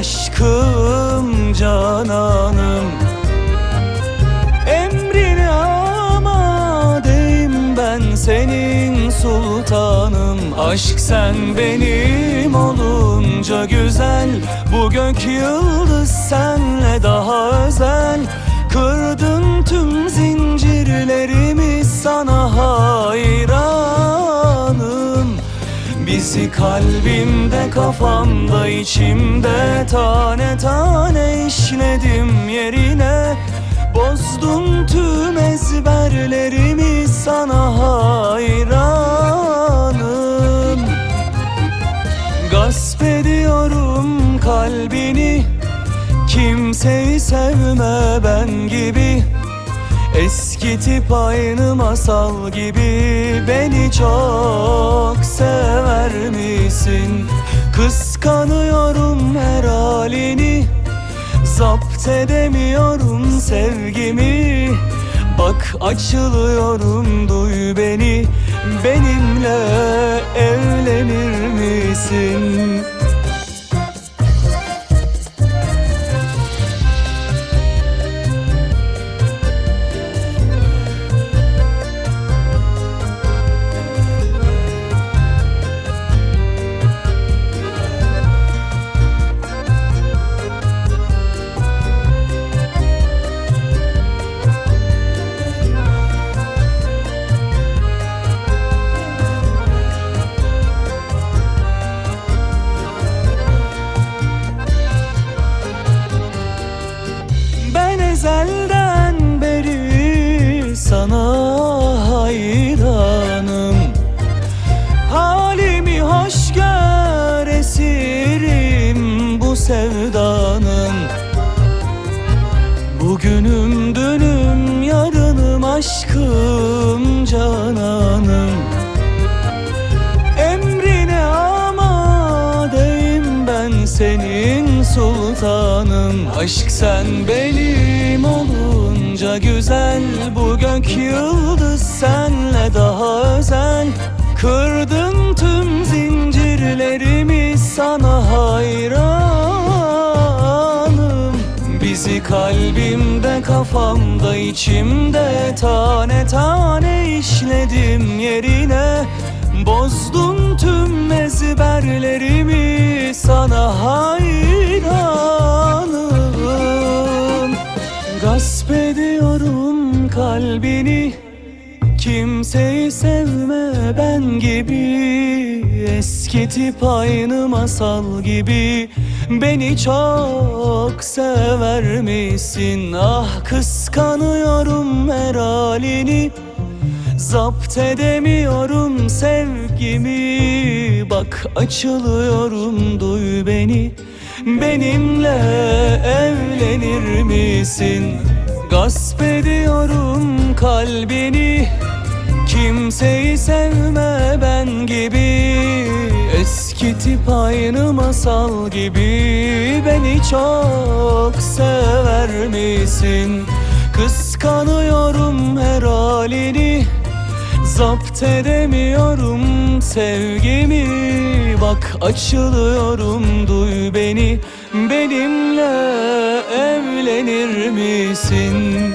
aşkım cananım. Emrine amadeyim ben senin sultanım. Aşk sen benim olunca güzel. Bu gök yıldız senle daha özel. Kırdın tüm zincirlerimi sana Bizi kalbimde kafamda içimde. Tane tane işledim yerine. Bozdun tüm ezberlerimi sana hayranım. Gasp ediyorum kalbini. Kimseyi sevme ben gibi. Eski tip aynı masal gibi Beni çok sever misin? Kıskanıyorum her halini Zapt edemiyorum sevgimi Bak açılıyorum duy sultanım Aşk sen benim olunca güzel. Bu gök yıldız senle daha özel. Kırdın tüm zincirlerimi sana hayranım. Bizi kalbimde kafamda içimde tane tane işledim yerine. Bozdun tüm ezberlerimi sana hayranım Gasp ediyorum kalbini. Kimseyi sevme ben gibi. Eski tip aynı masal gibi. Beni çok sever misin? Ah kıskanıyorum her halini. Zapt edemiyorum sevgimi. Bak açılıyorum duy beni Benimle evlenir misin? Gasp ediyorum kalbini. Kimseyi sevme ben gibi. Eski tip aynı masal gibi. Beni çok sever misin? Kıskanıyorum her halini. Zapt edemiyorum sevgimi Bak açılıyorum duy beni Benimle evlenir misin?